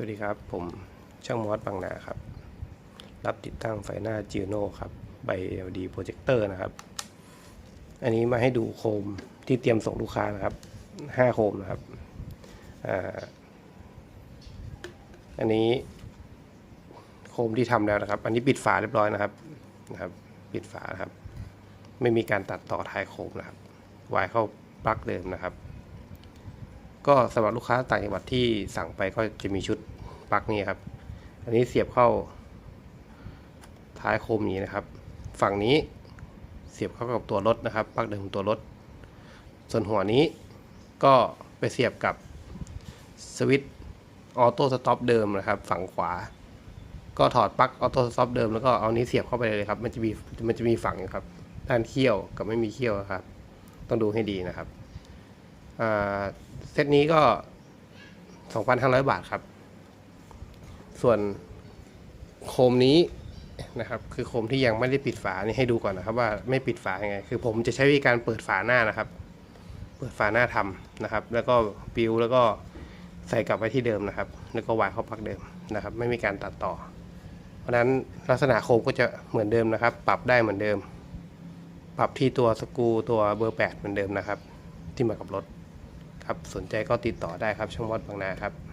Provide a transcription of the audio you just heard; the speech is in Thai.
สวัสดีครับ ผมช่างมอสบางนาครับ รับติดตั้งไฟหน้าจีโน่ครับ ใบ LED โปรเจคเตอร์นะครับ อันนี้มาให้ดูโคมที่เตรียมส่งลูกค้านะครับห้าโคมนะครับออันนี้ โคมที่ทำแล้วนะครับ อันนี้ปิดฝาเรียบร้อยนะครับนะครับ ปิดฝานะครับ ไม่มีการตัดต่อท้ายโคมนะครับวายเข้าปลั๊กเดิมนะครับ ก็สำหรับลูกค้าต่างจังหวัดที่สั่งไปก็จะมีชุดปลั๊กนี่ครับ อันนี้เสียบเข้า ท้ายโคมนี้นะครับ ฝั่งนี้เสียบเข้ากับตัวรถนะครับปลั๊กเดิมของตัวรถ ส่วนหัวนี้ก็ไปเสียบกับสวิตช์ออโต้สต็อปเดิมนะครับ ฝั่งขวา ก็ถอดปลั๊กออโต้สต็อปเดิมแล้วก็เอานี้เสียบเข้าไปเลยครับมันจะมีมันจะมีฝั่งครับด้านเขี้ยวกับไม่มีเขี้ยวครับ ต้องดูให้ดีนะครับอ่า เซตนี้ก็ 2,500 บาทครับ ส่วนโคมนี้นะครับ คือโคมที่ยังไม่ได้ปิดฝานี่ให้ดูก่อนนะครับ ว่าไม่ปิดฝายังไง คือผมจะใช้วิธีการเปิดฝาหน้านะครับ เปิดฝาหน้าทำนะครับ แล้วก็ปิวแล้วก็ใส่กลับไว้ที่เดิมนะครับ แล้วก็วางเข้าปลักเดิมนะครับ ไม่มีการตัดต่อ เพราะฉะนั้นลักษณะโคมก็จะเหมือนเดิมนะครับ ปรับได้เหมือนเดิม ปรับที่ตัวสกูตัวเบอร์ 8 เหมือนเดิมนะครับ ที่มากับรถ ครับ สนใจก็ติดต่อได้ครับช่องวัดบางนาครับ